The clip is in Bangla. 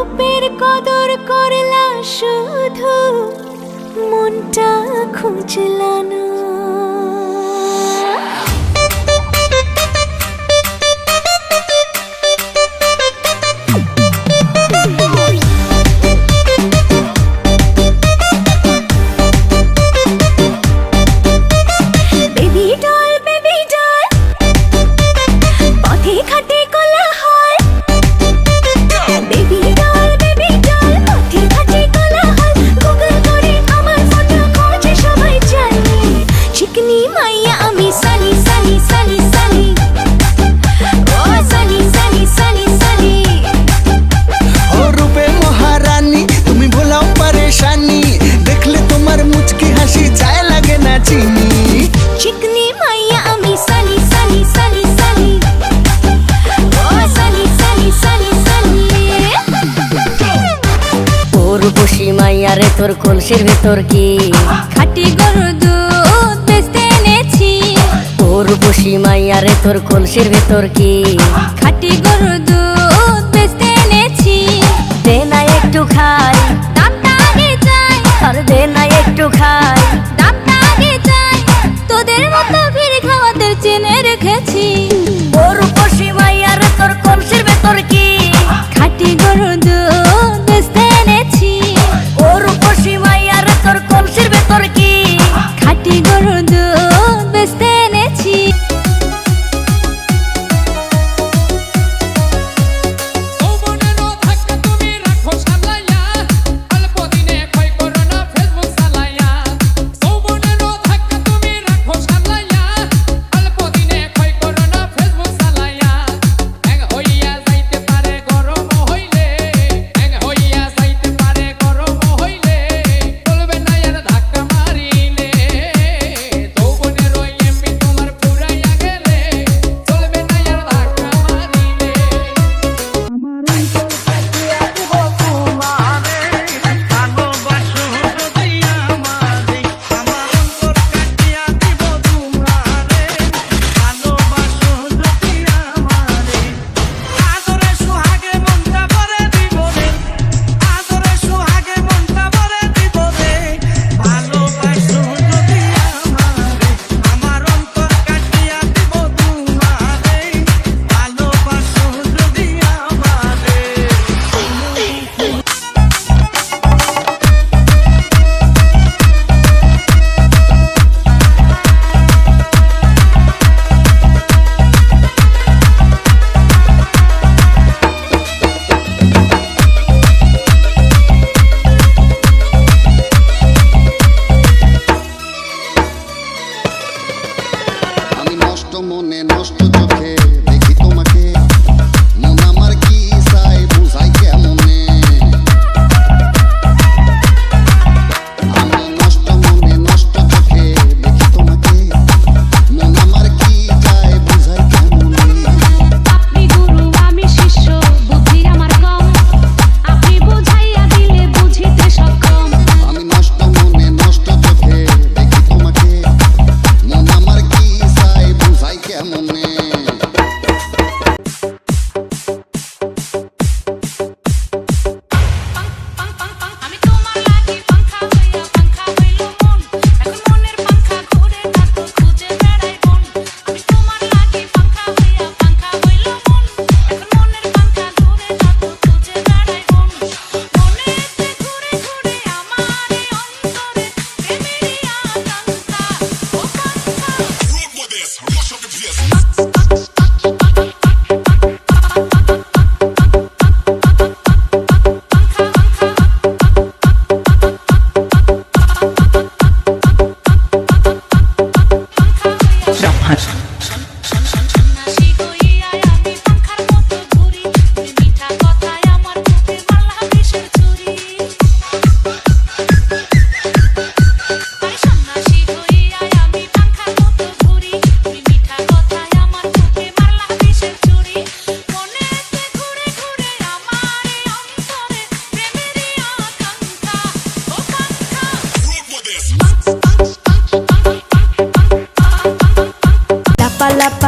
রূপের কদর করলা শুধু। মনটা খুঁজলানো। ভিতর কলসের ভেতর কি? খাটি গরু তোর বসি মাইয়া রে তোর কলসের ভেতর কি? খাটি গরু দে খাই। দাঁতটা না তোদের মতো ভিড় খাওয়াদের চেনে রেখেছি। porque to the kid.